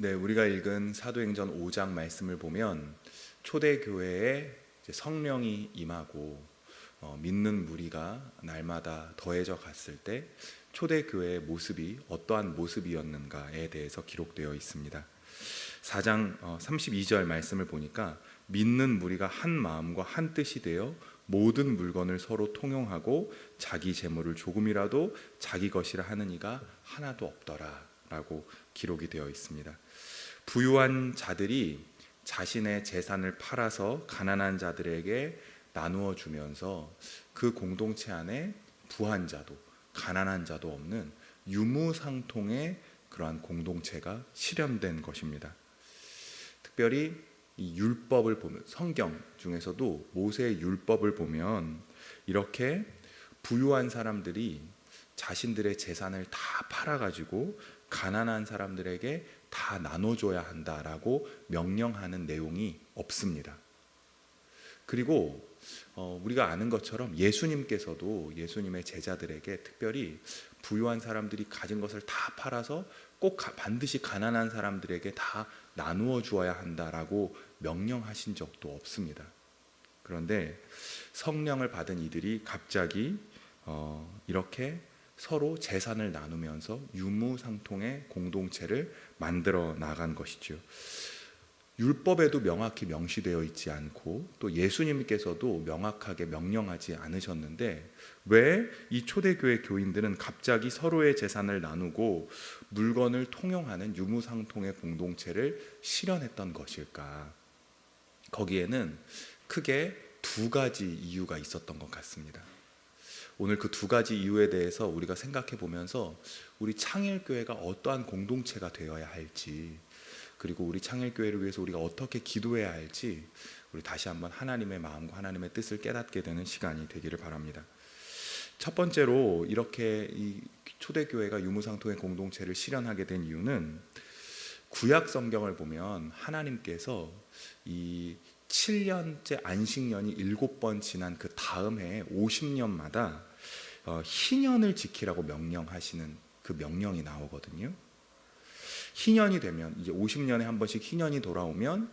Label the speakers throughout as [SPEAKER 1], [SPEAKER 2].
[SPEAKER 1] 네, 우리가 읽은 사도행전 5장 말씀을 보면 초대 교회에 성령이 임하고 어, 믿는 무리가 날마다 더해져 갔을 때 초대 교회의 모습이 어떠한 모습이었는가에 대해서 기록되어 있습니다. 4장 어, 32절 말씀을 보니까 믿는 무리가 한 마음과 한 뜻이 되어 모든 물건을 서로 통용하고 자기 재물을 조금이라도 자기 것이라 하는 이가 하나도 없더라라고 기록이 되어 있습니다. 부유한 자들이 자신의 재산을 팔아서 가난한 자들에게 나누어 주면서 그 공동체 안에 부한 자도 가난한 자도 없는 유무상통의 그러한 공동체가 실현된 것입니다. 특별히 이 율법을 보면 성경 중에서도 모세의 율법을 보면 이렇게 부유한 사람들이 자신들의 재산을 다 팔아 가지고 가난한 사람들에게 다 나눠줘야 한다라고 명령하는 내용이 없습니다. 그리고 어, 우리가 아는 것처럼 예수님께서도 예수님의 제자들에게 특별히 부유한 사람들이 가진 것을 다 팔아서 꼭 가- 반드시 가난한 사람들에게 다 나누어 주어야 한다라고 명령하신 적도 없습니다. 그런데 성령을 받은 이들이 갑자기 어, 이렇게 서로 재산을 나누면서 유무상통의 공동체를 만들어 나간 것이죠. 율법에도 명확히 명시되어 있지 않고 또 예수님께서도 명확하게 명령하지 않으셨는데 왜 이 초대교회 교인들은 갑자기 서로의 재산을 나누고 물건을 통용하는 유무상통의 공동체를 실현했던 것일까? 거기에는 크게 두 가지 이유가 있었던 것 같습니다. 오늘 그 두 가지 이유에 대해서 우리가 생각해 보면서 우리 창일교회가 어떠한 공동체가 되어야 할지 그리고 우리 창일교회를 위해서 우리가 어떻게 기도해야 할지 우리 다시 한번 하나님의 마음과 하나님의 뜻을 깨닫게 되는 시간이 되기를 바랍니다. 첫 번째로 이렇게 이 초대교회가 유무상통의 공동체를 실현하게 된 이유는 구약 성경을 보면 하나님께서 이 7년째 안식년이 7번 지난 그 다음 해에 50년마다 어, 희년을 지키라고 명령하시는 그 명령이 나오거든요. 희년이 되면 이제 50년에 한 번씩 희년이 돌아오면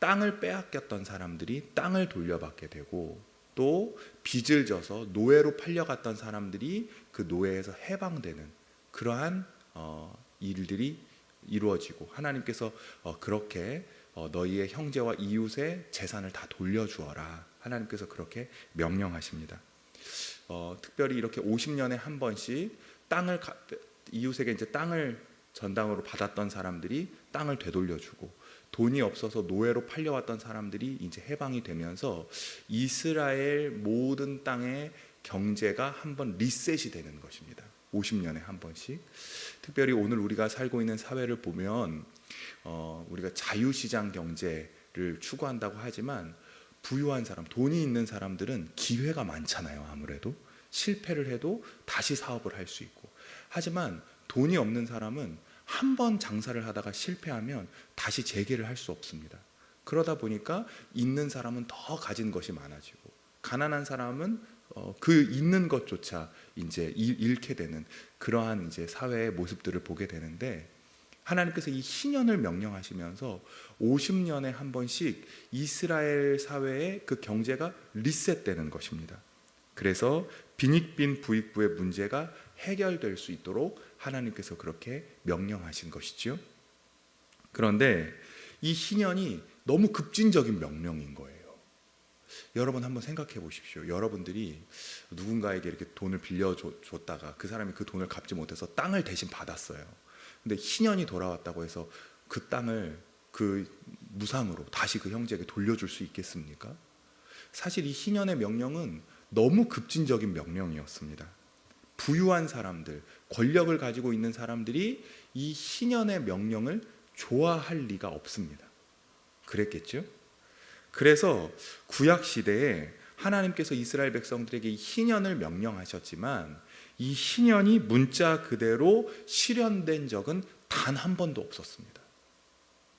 [SPEAKER 1] 땅을 빼앗겼던 사람들이 땅을 돌려받게 되고 또 빚을 져서 노예로 팔려갔던 사람들이 그 노예에서 해방되는 그러한 어, 일들이 이루어지고 하나님께서 어, 그렇게 어, 너희의 형제와 이웃의 재산을 다 돌려주어라 하나님께서 그렇게 명령하십니다. 어, 특별히 이렇게 50년에 한 번씩 땅을 가- 이웃에게 이제 땅을 전당으로 받았던 사람들이 땅을 되돌려주고 돈이 없어서 노예로 팔려왔던 사람들이 이제 해방이 되면서 이스라엘 모든 땅의 경제가 한번 리셋이 되는 것입니다. 50년에 한 번씩. 특별히 오늘 우리가 살고 있는 사회를 보면 어, 우리가 자유시장 경제를 추구한다고 하지만 부유한 사람, 돈이 있는 사람들은 기회가 많잖아요. 아무래도 실패를 해도 다시 사업을 할 수 있고. 하지만 돈이 없는 사람은 한 번 장사를 하다가 실패하면 다시 재개를 할 수 없습니다. 그러다 보니까 있는 사람은 더 가진 것이 많아지고 가난한 사람은 어, 그 있는 것조차 이제 잃- 잃게 되는 그러한 이제 사회의 모습들을 보게 되는데 하나님께서 이 희년을 명령하시면서 50년에 한 번씩 이스라엘 사회의 그 경제가 리셋되는 것입니다. 그래서 빈익빈 부익부의 문제가 해결될 수 있도록 하나님께서 그렇게 명령하신 것이죠. 그런데 이 희년이 너무 급진적인 명령인 거예요. 여러분 한번 생각해 보십시오. 여러분들이 누군가에게 이렇게 돈을 빌려줬다가 그 사람이 그 돈을 갚지 못해서 땅을 대신 받았어요. 근데 희년이 돌아왔다고 해서 그 땅을 그 무상으로 다시 그 형제에게 돌려줄 수 있겠습니까? 사실 이 희년의 명령은 너무 급진적인 명령이었습니다. 부유한 사람들, 권력을 가지고 있는 사람들이 이 희년의 명령을 좋아할 리가 없습니다. 그랬겠죠? 그래서 구약 시대에 하나님께서 이스라엘 백성들에게 이 희년을 명령하셨지만 이 희년이 문자 그대로 실현된 적은 단 한 번도 없었습니다.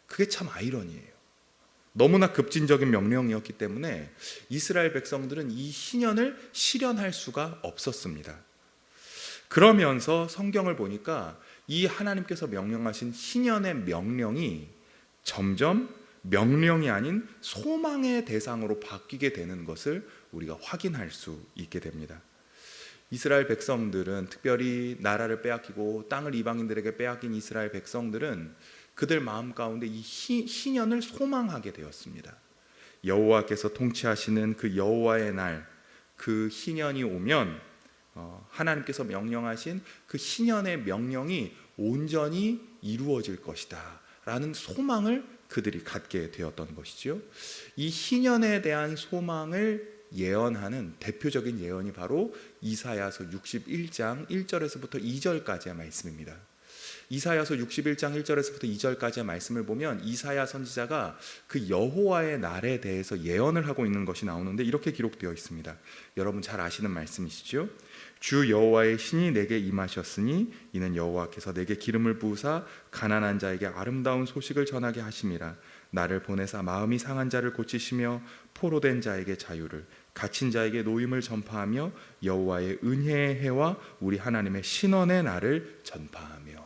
[SPEAKER 1] 그게 참 아이러니예요. 너무나 급진적인 명령이었기 때문에 이스라엘 백성들은 이 희년을 실현할 수가 없었습니다. 그러면서 성경을 보니까 이 하나님께서 명령하신 신년의 명령이 점점 명령이 아닌 소망의 대상으로 바뀌게 되는 것을 우리가 확인할 수 있게 됩니다. 이스라엘 백성들은 특별히 나라를 빼앗기고 땅을 이방인들에게 빼앗긴 이스라엘 백성들은 그들 마음 가운데 이 희- 희년을 소망하게 되었습니다. 여호와께서 통치하시는 그 여호와의 날, 그 희년이 오면 어, 하나님께서 명령하신 그 희년의 명령이 온전히 이루어질 것이다 라는 소망을 그들이 갖게 되었던 것이죠. 이 희년에 대한 소망을 예언하는 대표적인 예언이 바로 이사야서 61장 1절에서부터 2절까지의 말씀입니다. 이사야서 61장 1절에서부터 2절까지의 말씀을 보면 이사야 선지자가 그 여호와의 날에 대해서 예언을 하고 있는 것이 나오는데 이렇게 기록되어 있습니다. 여러분 잘 아시는 말씀이시죠? 주 여호와의 신이 내게 임하셨으니 이는 여호와께서 내게 기름을 부으사 가난한 자에게 아름다운 소식을 전하게 하심이라 나를 보내사 마음이 상한 자를 고치시며 포로된 자에게 자유를 갇힌 자에게 노임을 전파하며 여호와의 은혜의 해와 우리 하나님의 신원의 날을 전파하며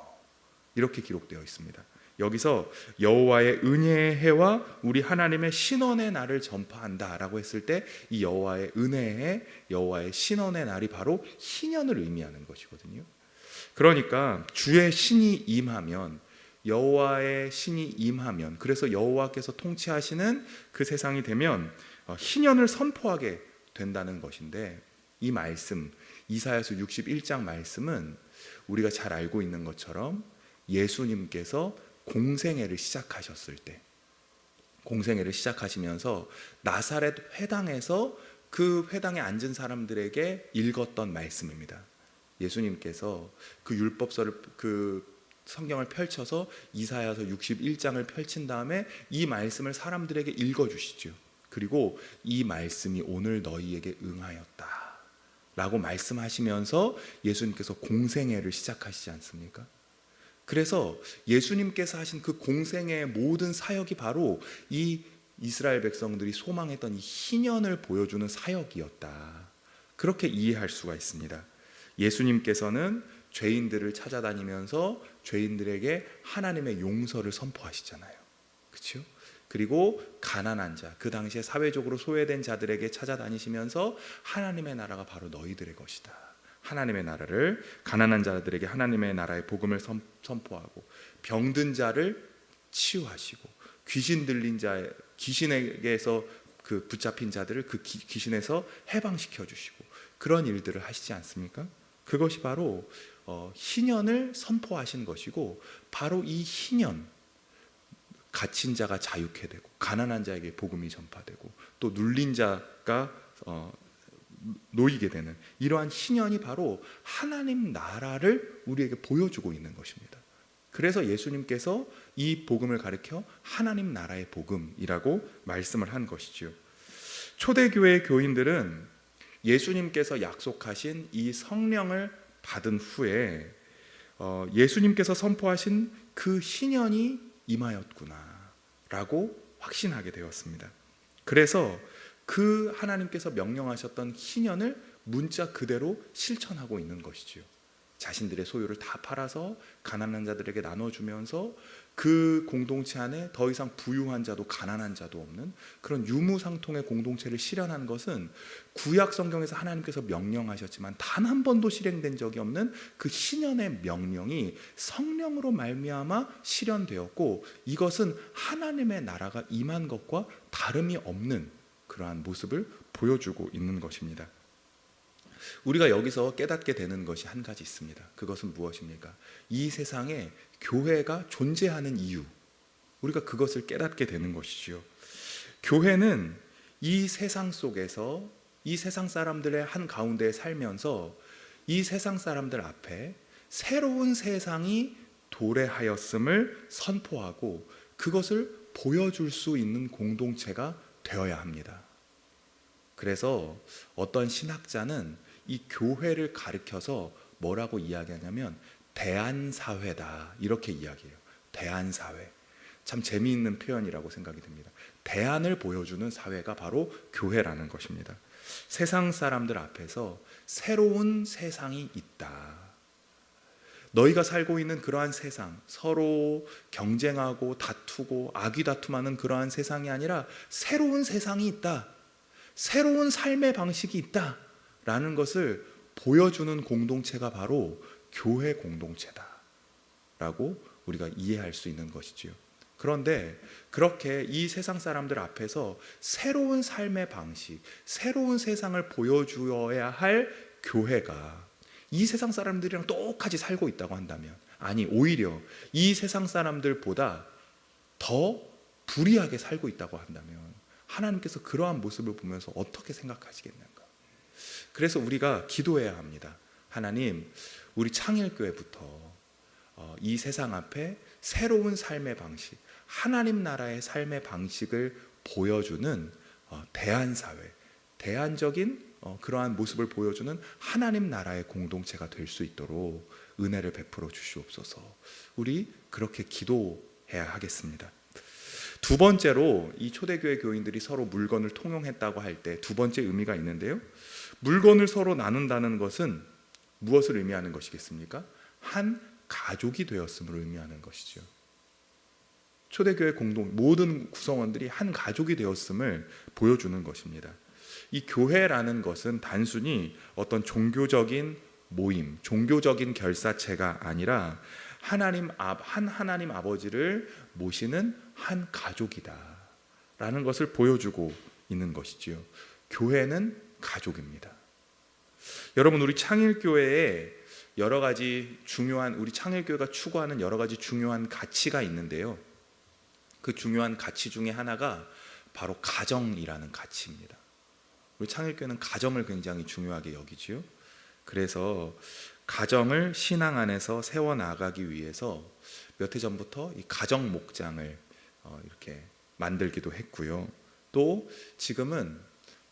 [SPEAKER 1] 이렇게 기록되어 있습니다. 여기서 여호와의 은혜의 해와 우리 하나님의 신원의 날을 전파한다라고 했을 때 이 여호와의 은혜의 해, 여호와의 신원의 날이 바로 희년을 의미하는 것이거든요. 그러니까 주의 신이 임하면 여호와의 신이 임하면 그래서 여호와께서 통치하시는 그 세상이 되면 어, 희년을 선포하게 된다는 것인데 이 말씀 이사야서 61장 말씀은 우리가 잘 알고 있는 것처럼 예수님께서 공생애를 시작하셨을 때 공생애를 시작하시면서 나사렛 회당에서 그 회당에 앉은 사람들에게 읽었던 말씀입니다. 예수님께서 그 율법서를 그 성경을 펼쳐서 이사야서 61장을 펼친 다음에 이 말씀을 사람들에게 읽어 주시죠. 그리고 이 말씀이 오늘 너희에게 응하였다. 라고 말씀하시면서 예수님께서 공생애를 시작하시지 않습니까? 그래서 예수님께서 하신 그 공생의 모든 사역이 바로 이 이스라엘 백성들이 소망했던 이 희년을 보여주는 사역이었다. 그렇게 이해할 수가 있습니다. 예수님께서는 죄인들을 찾아다니면서 죄인들에게 하나님의 용서를 선포하시잖아요. 그렇죠? 그리고 가난한 자, 그 당시에 사회적으로 소외된 자들에게 찾아다니시면서 하나님의 나라가 바로 너희들의 것이다. 하나님의 나라를 가난한 자들에게 하나님의 나라의 복음을 선, 선포하고 병든 자를 치유하시고 귀신 들린 자 귀신에게서 그 붙잡힌 자들을 그 기, 귀신에서 해방시켜 주시고 그런 일들을 하시지 않습니까? 그것이 바로 어, 희년을 선포하신 것이고 바로 이 희년 갇힌 자가 자유케 되고 가난한 자에게 복음이 전파되고 또 눌린 자가 어, 놓이게 되는 이러한 신년이 바로 하나님 나라를 우리에게 보여주고 있는 것입니다. 그래서 예수님께서 이 복음을 가리켜 하나님 나라의 복음이라고 말씀을 한 것이죠. 초대교회 교인들은 예수님께서 약속하신 이 성령을 받은 후에 어, 예수님께서 선포하신 그 신년이 임하였구나라고 확신하게 되었습니다. 그래서 그 하나님께서 명령하셨던 희년을 문자 그대로 실천하고 있는 것이지요. 자신들의 소유를 다 팔아서 가난한 자들에게 나눠주면서 그 공동체 안에 더 이상 부유한 자도 가난한 자도 없는 그런 유무상통의 공동체를 실현한 것은 구약 성경에서 하나님께서 명령하셨지만 단 한 번도 실행된 적이 없는 그 신년의 명령이 성령으로 말미암아 실현되었고 이것은 하나님의 나라가 임한 것과 다름이 없는 그러한 모습을 보여주고 있는 것입니다. 우리가 여기서 깨닫게 되는 것이 한 가지 있습니다. 그것은 무엇입니까? 이 세상에 교회가 존재하는 이유. 우리가 그것을 깨닫게 되는 것이지요. 교회는 이 세상 속에서 이 세상 사람들의 한 가운데 살면서 이 세상 사람들 앞에 새로운 세상이 도래하였음을 선포하고 그것을 보여줄 수 있는 공동체가 되어야 합니다. 그래서 어떤 신학자는 이 교회를 가리켜서 뭐라고 이야기하냐면 대안사회다 이렇게 이야기해요. 대안사회. 참 재미있는 표현이라고 생각이 듭니다. 대안을 보여주는 사회가 바로 교회라는 것입니다. 세상 사람들 앞에서 새로운 세상이 있다. 너희가 살고 있는 그러한 세상, 서로 경쟁하고 다투고 아귀다툼하는 그러한 세상이 아니라 새로운 세상이 있다. 새로운 삶의 방식이 있다. 라는 것을 보여주는 공동체가 바로 교회 공동체다. 라고 우리가 이해할 수 있는 것이지요. 그런데 그렇게 이 세상 사람들 앞에서 새로운 삶의 방식, 새로운 세상을 보여주어야 할 교회가 이 세상 사람들이랑 똑같이 살고 있다고 한다면 아니 오히려 이 세상 사람들보다 더 불이하게 살고 있다고 한다면 하나님께서 그러한 모습을 보면서 어떻게 생각하시겠는가? 그래서 우리가 기도해야 합니다. 하나님, 우리 창일교회부터 어, 이 세상 앞에 새로운 삶의 방식, 하나님 나라의 삶의 방식을 보여주는 어, 대한사회, 대안적인 어, 그러한 모습을 보여주는 하나님 나라의 공동체가 될 수 있도록 은혜를 베풀어 주시옵소서. 우리 그렇게 기도해야 하겠습니다. 두 번째로 이 초대교회 교인들이 서로 물건을 통용했다고 할 때 두 번째 의미가 있는데요. 물건을 서로 나눈다는 것은 무엇을 의미하는 것이겠습니까? 한 가족이 되었음을 의미하는 것이죠. 초대교회 공동 모든 구성원들이 한 가족이 되었음을 보여주는 것입니다. 이 교회라는 것은 단순히 어떤 종교적인 모임, 종교적인 결사체가 아니라 하나님 아- 한 하나님 아버지를 모시는 한 가족이다라는 것을 보여주고 있는 것이지요. 교회는 가족입니다. 여러분 우리 창일교회에 여러 가지 중요한 우리 창일교회가 추구하는 여러 가지 중요한 가치가 있는데요. 그 중요한 가치 중에 하나가 바로 가정이라는 가치입니다. 우리 창일교회는 가정을 굉장히 중요하게 여기지요. 그래서 가정을 신앙 안에서 세워 나가기 위해서 몇 해 전부터 이 가정 목장을 어, 이렇게 만들기도 했고요. 또 지금은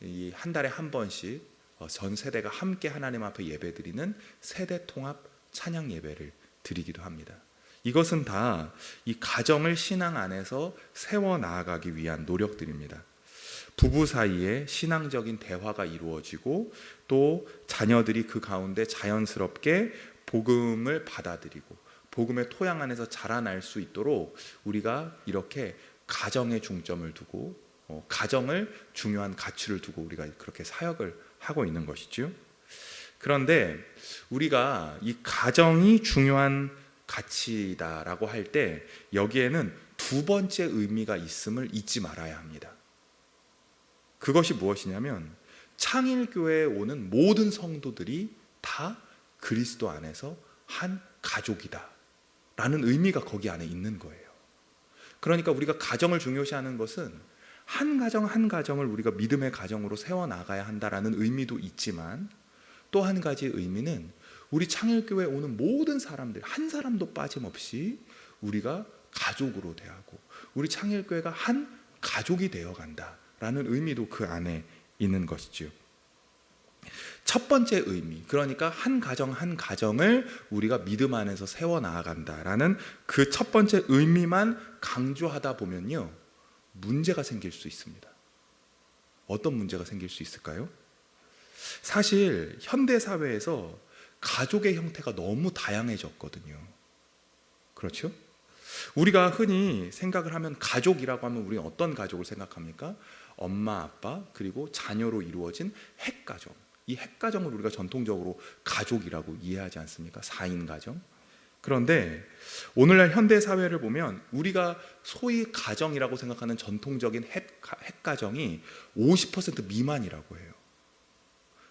[SPEAKER 1] 이 한 달에 한 번씩 어, 전 세대가 함께 하나님 앞에 예배드리는 세대 통합 찬양 예배를 드리기도 합니다. 이것은 다 이 가정을 신앙 안에서 세워 나아가기 위한 노력들입니다. 부부 사이에 신앙적인 대화가 이루어지고 또 자녀들이 그 가운데 자연스럽게 복음을 받아들이고 복음의 토양 안에서 자라날 수 있도록 우리가 이렇게 가정에 중점을 두고 어, 가정을 중요한 가치를 두고 우리가 그렇게 사역을 하고 있는 것이죠. 그런데 우리가 이 가정이 중요한 가치다라고 할 때 여기에는 두 번째 의미가 있음을 잊지 말아야 합니다. 그것이 무엇이냐면 창일교회에 오는 모든 성도들이 다 그리스도 안에서 한 가족이다. 라는 의미가 거기 안에 있는 거예요. 그러니까 우리가 가정을 중요시하는 것은 한 가정 한 가정을 우리가 믿음의 가정으로 세워 나가야 한다라는 의미도 있지만 또 한 가지 의미는 우리 창일교회에 오는 모든 사람들 한 사람도 빠짐없이 우리가 가족으로 대하고 우리 창일교회가 한 가족이 되어 간다 라는 의미도 그 안에 있는 것이죠. 첫 번째 의미, 그러니까 한 가정 한 가정을 우리가 믿음 안에서 세워 나아간다라는 그 첫 번째 의미만 강조하다 보면요. 문제가 생길 수 있습니다. 어떤 문제가 생길 수 있을까요? 사실 현대 사회에서 가족의 형태가 너무 다양해졌거든요. 그렇죠? 우리가 흔히 생각을 하면 가족이라고 하면 우리는 어떤 가족을 생각합니까? 엄마, 아빠, 그리고 자녀로 이루어진 핵가정. 이 핵가정을 우리가 전통적으로 가족이라고 이해하지 않습니까? 4인 가정. 그런데 오늘날 현대 사회를 보면 우리가 소위 가정이라고 생각하는 전통적인 핵, 핵가정이 50% 미만이라고 해요.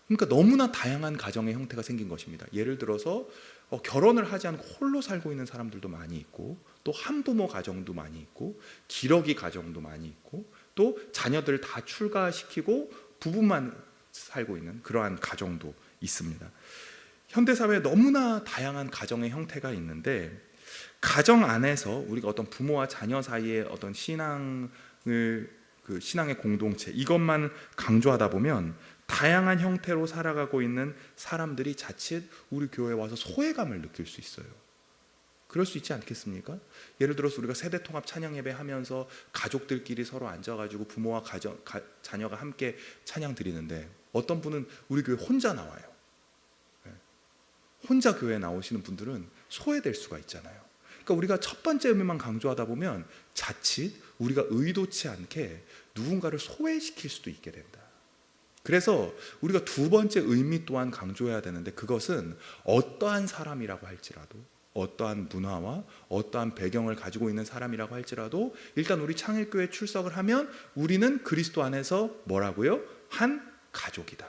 [SPEAKER 1] 그러니까 너무나 다양한 가정의 형태가 생긴 것입니다. 예를 들어서 어, 결혼을 하지 않고 홀로 살고 있는 사람들도 많이 있고 또 한부모 가정도 많이 있고 기러기 가정도 많이 있고 또 자녀들 다 출가시키고 부부만 살고 있는 그러한 가정도 있습니다. 현대 사회에 너무나 다양한 가정의 형태가 있는데 가정 안에서 우리가 어떤 부모와 자녀 사이의 어떤 신앙을 그 신앙의 공동체 이것만 강조하다 보면 다양한 형태로 살아가고 있는 사람들이 자칫 우리 교회에 와서 소외감을 느낄 수 있어요. 그럴 수 있지 않겠습니까? 예를 들어서 우리가 세대 통합 찬양 예배 하면서 가족들끼리 서로 앉아가지고 부모와 가정, 가, 자녀가 함께 찬양 드리는데 어떤 분은 우리 교회 혼자 나와요. 네. 혼자 교회에 나오시는 분들은 소외될 수가 있잖아요. 그러니까 우리가 첫 번째 의미만 강조하다 보면 자칫 우리가 의도치 않게 누군가를 소외시킬 수도 있게 된다. 그래서 우리가 두 번째 의미 또한 강조해야 되는데 그것은 어떠한 사람이라고 할지라도 어떠한 문화와 어떠한 배경을 가지고 있는 사람이라고 할지라도 일단 우리 창일교회 출석을 하면 우리는 그리스도 안에서 뭐라고요? 한 가족이다.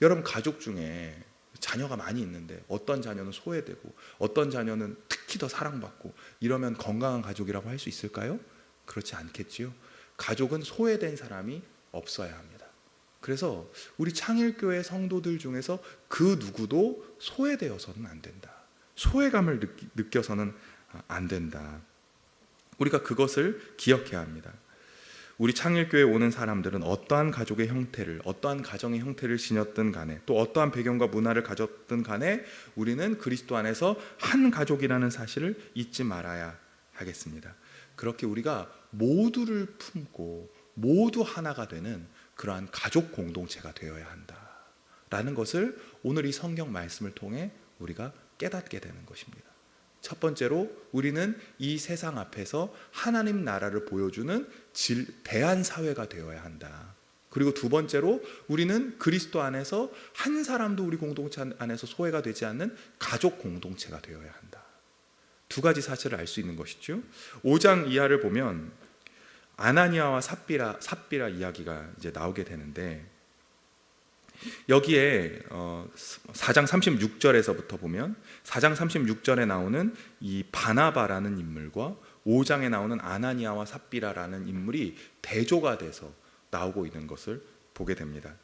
[SPEAKER 1] 여러분 가족 중에 자녀가 많이 있는데 어떤 자녀는 소외되고 어떤 자녀는 특히 더 사랑받고 이러면 건강한 가족이라고 할 수 있을까요? 그렇지 않겠지요. 가족은 소외된 사람이 없어야 합니다. 그래서 우리 창일교회 성도들 중에서 그 누구도 소외되어서는 안 된다. 소외감을 느껴서는 안 된다. 우리가 그것을 기억해야 합니다. 우리 창일교회 오는 사람들은 어떠한 가족의 형태를, 어떠한 가정의 형태를 지녔든 간에, 또 어떠한 배경과 문화를 가졌든 간에, 우리는 그리스도 안에서 한 가족이라는 사실을 잊지 말아야 하겠습니다. 그렇게 우리가 모두를 품고 모두 하나가 되는 그러한 가족 공동체가 되어야 한다. 라는 것을 오늘 이 성경 말씀을 통해 우리가 깨닫게 되는 것입니다. 첫 번째로 우리는 이 세상 앞에서 하나님 나라를 보여주는 질, 대한 사회가 되어야 한다. 그리고 두 번째로 우리는 그리스도 안에서 한 사람도 우리 공동체 안에서 소외가 되지 않는 가족 공동체가 되어야 한다. 두 가지 사실을 알 수 있는 것이죠. 5장 이하를 보면 아나니아와 삽비라 삽비라 이야기가 이제 나오게 되는데 여기에 어, 4장 36절에서부터 보면 4장 36절에 나오는 이 바나바라는 인물과 5장에 나오는 아나니아와 삽비라라는 인물이 대조가 돼서 나오고 있는 것을 보게 됩니다.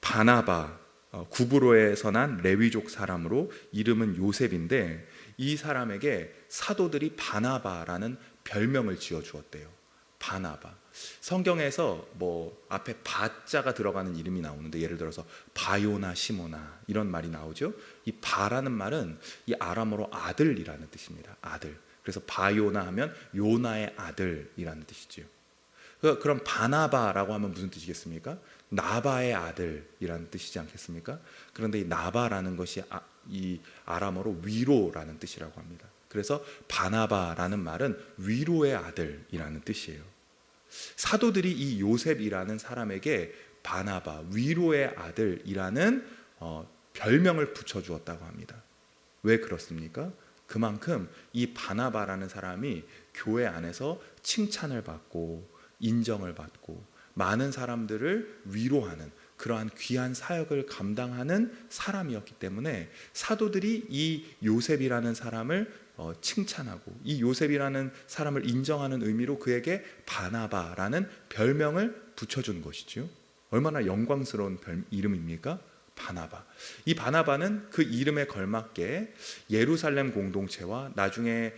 [SPEAKER 1] 바나바 어, 구브로에서 난 레위족 사람으로 이름은 요셉인데 이 사람에게 사도들이 바나바라는 별명을 지어 주었대요. 바나바. 성경에서 뭐 앞에 바자가 들어가는 이름이 나오는데 예를 들어서 바요나 시모나 이런 말이 나오죠. 이 바라는 말은 이 아람어로 아들이라는 뜻입니다. 아들. 그래서 바요나 하면 요나의 아들이라는. 그- 그럼 바나바라고 하면 무슨 뜻이겠습니까? 나바의 아들이라는 뜻이지 않겠습니까? 그런데 이 나바라는 것이 아, 이 아람어로 위로라는 뜻이라고 합니다. 그래서 바나바라는 말은 위로의 아들이라는 뜻이에요. 사도들이 이 요셉이라는 사람에게 바나바 위로의 아들이라는 어, 별명을 붙여 주었다고 합니다. 왜 그렇습니까? 그만큼 이 바나바라는 사람이 교회 안에서 칭찬을 받고 인정을 받고 많은 사람들을 위로하는 그러한 귀한 사역을 감당하는 사람이었기 때문에 사도들이 이 요셉이라는 사람을 어, 칭찬하고 이 요셉이라는 사람을 인정하는 의미로 그에게 바나바라는 별명을 붙여준 것이죠. 얼마나 영광스러운 별, 이름입니까? 바나바. 이 바나바는 그 이름에 걸맞게 예루살렘 공동체와 나중에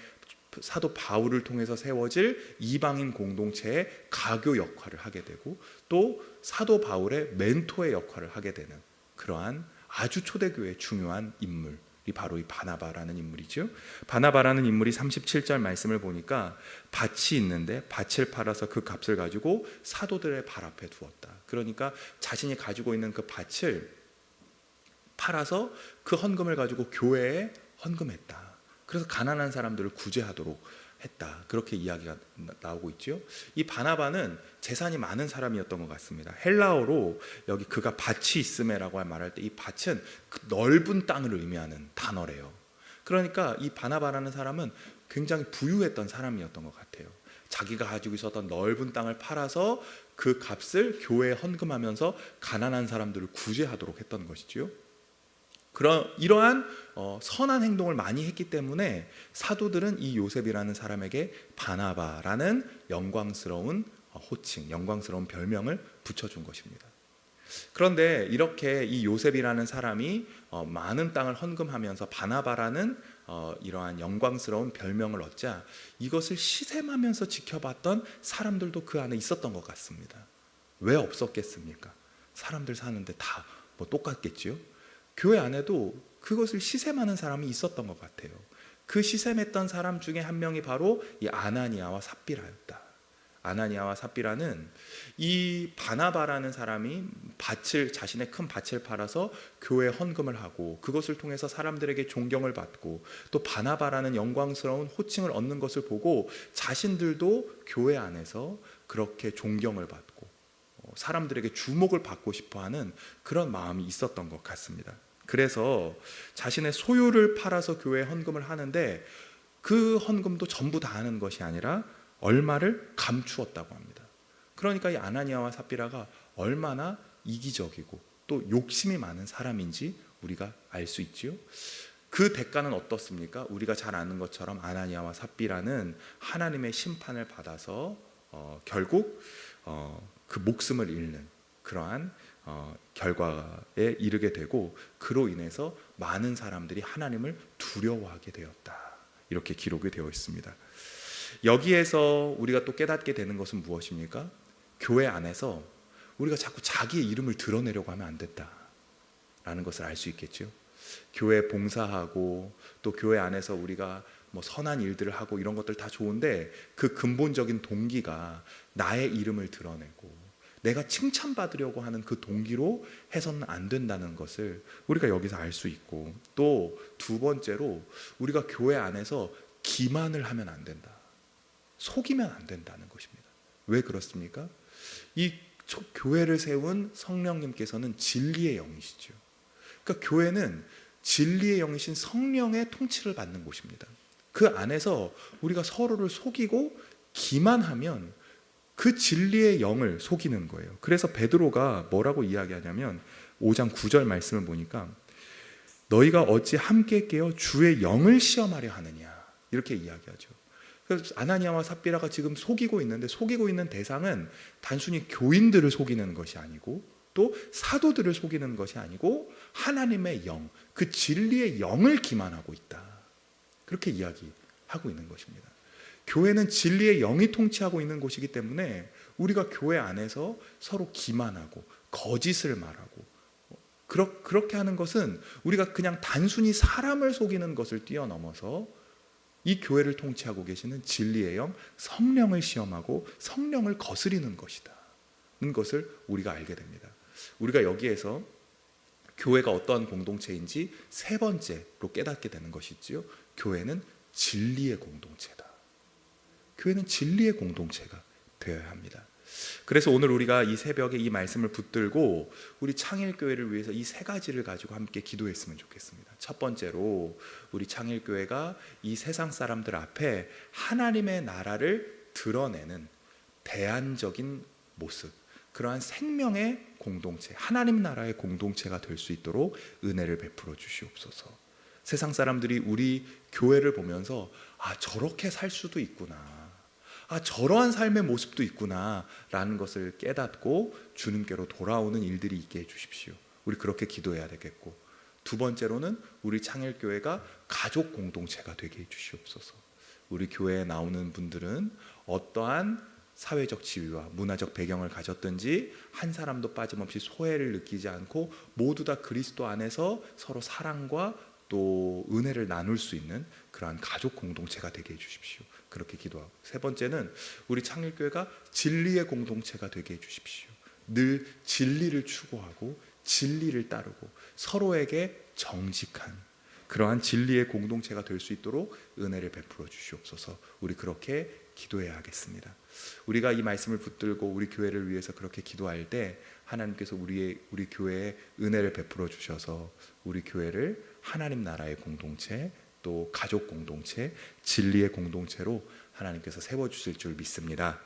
[SPEAKER 1] 사도 바울을 통해서 세워질 이방인 공동체의 가교 역할을 하게 되고 또 사도 바울의 멘토의 역할을 하게 되는 그러한 아주 초대교회의 중요한 인물 이 바로 이 바나바라는 인물이죠. 바나바라는 인물이 37절 말씀을 보니까 밭이 있는데 밭을 팔아서 그 값을 가지고 사도들의 발 앞에 두었다. 그러니까 자신이 가지고 있는 그 밭을 팔아서 그 헌금을 가지고 교회에 헌금했다. 그래서 가난한 사람들을 구제하도록 했다. 그렇게 이야기가 나- 나오고 있죠. 이 바나바는 재산이 많은 사람이었던 것 같습니다. 헬라어로 여기 그가 밭이 있음에라고 말할 때 이 밭은 그 넓은 땅을 의미하는 단어래요. 그러니까 이 바나바라는 사람은 굉장히 부유했던 사람이었던 것 같아요. 자기가 가지고 있었던 넓은 땅을 팔아서 그 값을 교회에 헌금하면서 가난한 사람들을 구제하도록 했던 것이지요. 그런 이러한 어, 선한 행동을 많이 했기 때문에 사도들은 이 요셉이라는 사람에게 바나바라는 영광스러운 어, 호칭, 영광스러운 별명을 붙여준 것입니다. 그런데 이렇게 이 요셉이라는 사람이 어, 많은 땅을 헌금하면서 바나바라는 어, 이러한 영광스러운 별명을 얻자 이것을 시샘하면서 지켜봤던 사람들도 그 안에 있었던 것 같습니다. 왜 없었겠습니까? 사람들 사는데 다 뭐 똑같겠지요? 교회 안에도 그것을 시샘하는 사람이 있었던 것 같아요. 그 시샘했던 사람 중에 한 명이 바로 이 아나니아와 삽비라였다. 아나니아와 삽비라는 이 바나바라는 사람이 밭을 자신의 큰 밭을 팔아서 교회 헌금을 하고 그것을 통해서 사람들에게 존경을 받고 또 바나바라는 영광스러운 호칭을 얻는 것을 보고 자신들도 교회 안에서 그렇게 존경을 받고 어, 사람들에게 주목을 받고 싶어 하는 그런 마음이 있었던 것 같습니다. 그래서 자신의 소유를 팔아서 교회에 헌금을 하는데 그 헌금도 전부 다 하는 것이 아니라 얼마를 감추었다고 합니다. 그러니까 이 아나니아와 삽비라가 얼마나 이기적이고 또 욕심이 많은 사람인지 우리가 알 수 있지요. 그 대가는 어떻습니까? 우리가 잘 아는 것처럼 아나니아와 삽비라는 하나님의 심판을 받아서 어, 결국 어, 그 목숨을 잃는 그러한 어, 결과에 이르게 되고 그로 인해서 많은 사람들이 하나님을 두려워하게 되었다. 이렇게 기록이 되어 있습니다. 여기에서 우리가 또 깨닫게 되는 것은 무엇입니까? 교회 안에서 우리가 자꾸 자기의 이름을 드러내려고 하면 안 된다 라는 것을 알 수 있겠죠. 교회 봉사하고 또 교회 안에서 우리가 뭐 선한 일들을 하고 이런 것들 다 좋은데 그 근본적인 동기가 나의 이름을 드러내고 내가 칭찬받으려고 하는 그 동기로 해서는 안 된다는 것을 우리가 여기서 알 수 있고 또 두 번째로 우리가 교회 안에서 기만을 하면 안 된다. 속이면 안 된다는 것입니다. 왜 그렇습니까? 이 초- 교회를 세운 성령님께서는 진리의 영이시죠. 그러니까 교회는 진리의 영이신 성령의 통치를 받는 곳입니다. 그 안에서 우리가 서로를 속이고 기만하면 그 진리의 영을 속이는 거예요. 그래서 베드로가 뭐라고 이야기하냐면 5장 9절 말씀을 보니까 너희가 어찌 함께 깨어 주의 영을 시험하려 하느냐 이렇게 이야기하죠. 그래서 아나니아와 삽비라가 지금 속이고 있는데 속이고 있는 대상은 단순히 교인들을 속이는 것이 아니고 또 사도들을 속이는 것이 아니고 하나님의 영, 그 진리의 영을 기만하고 있다. 그렇게 이야기하고 있는 것입니다. 교회는 진리의 영이 통치하고 있는 곳이기 때문에 우리가 교회 안에서 서로 기만하고 거짓을 말하고 그렇, 그렇게 하는 것은 우리가 그냥 단순히 사람을 속이는 것을 뛰어넘어서 이 교회를 통치하고 계시는 진리의 영, 성령을 시험하고 성령을 거스리는 것이다. 는 것을 우리가 알게 됩니다. 우리가 여기에서 교회가 어떠한 공동체인지 세 번째로 깨닫게 되는 것이지요. 교회는 진리의 공동체다. 교회는 진리의 공동체가 되어야 합니다. 그래서 오늘 우리가 이 새벽에 이 말씀을 붙들고 우리 창일교회를 위해서 이 세 가지를 가지고 함께 기도했으면 좋겠습니다. 첫 번째로 우리 창일교회가 이 세상 사람들 앞에 하나님의 나라를 드러내는 대안적인 모습, 그러한 생명의 공동체, 하나님 나라의 공동체가 될 수 있도록 은혜를 베풀어 주시옵소서. 세상 사람들이 우리 교회를 보면서 아 저렇게 살 수도 있구나. 아 저러한 삶의 모습도 있구나라는 것을 깨닫고 주님께로 돌아오는 일들이 있게 해 주십시오. 우리 그렇게 기도해야 되겠고 두 번째로는 우리 창일교회가 가족 공동체가 되게 해 주시옵소서. 우리 교회에 나오는 분들은 어떠한 사회적 지위와 문화적 배경을 가졌든지 한 사람도 빠짐없이 소외를 느끼지 않고 모두 다 그리스도 안에서 서로 사랑과 또 은혜를 나눌 수 있는 그러한 가족 공동체가 되게 해 주십시오. 그렇게 기도하고 세 번째는 우리 창일교회가 진리의 공동체가 되게 해 주십시오. 늘 진리를 추구하고 진리를 따르고 서로에게 정직한 그러한 진리의 공동체가 될 수 있도록 은혜를 베풀어 주시옵소서. 우리 그렇게 기도해야 하겠습니다. 우리가 이 말씀을 붙들고 우리 교회를 위해서 그렇게 기도할 때 하나님께서 우리의 우리 교회에 은혜를 베풀어 주셔서 우리 교회를 하나님 나라의 공동체 또 가족 공동체 진리의 공동체로 하나님께서 세워 주실 줄 믿습니다.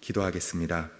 [SPEAKER 1] 기도하겠습니다.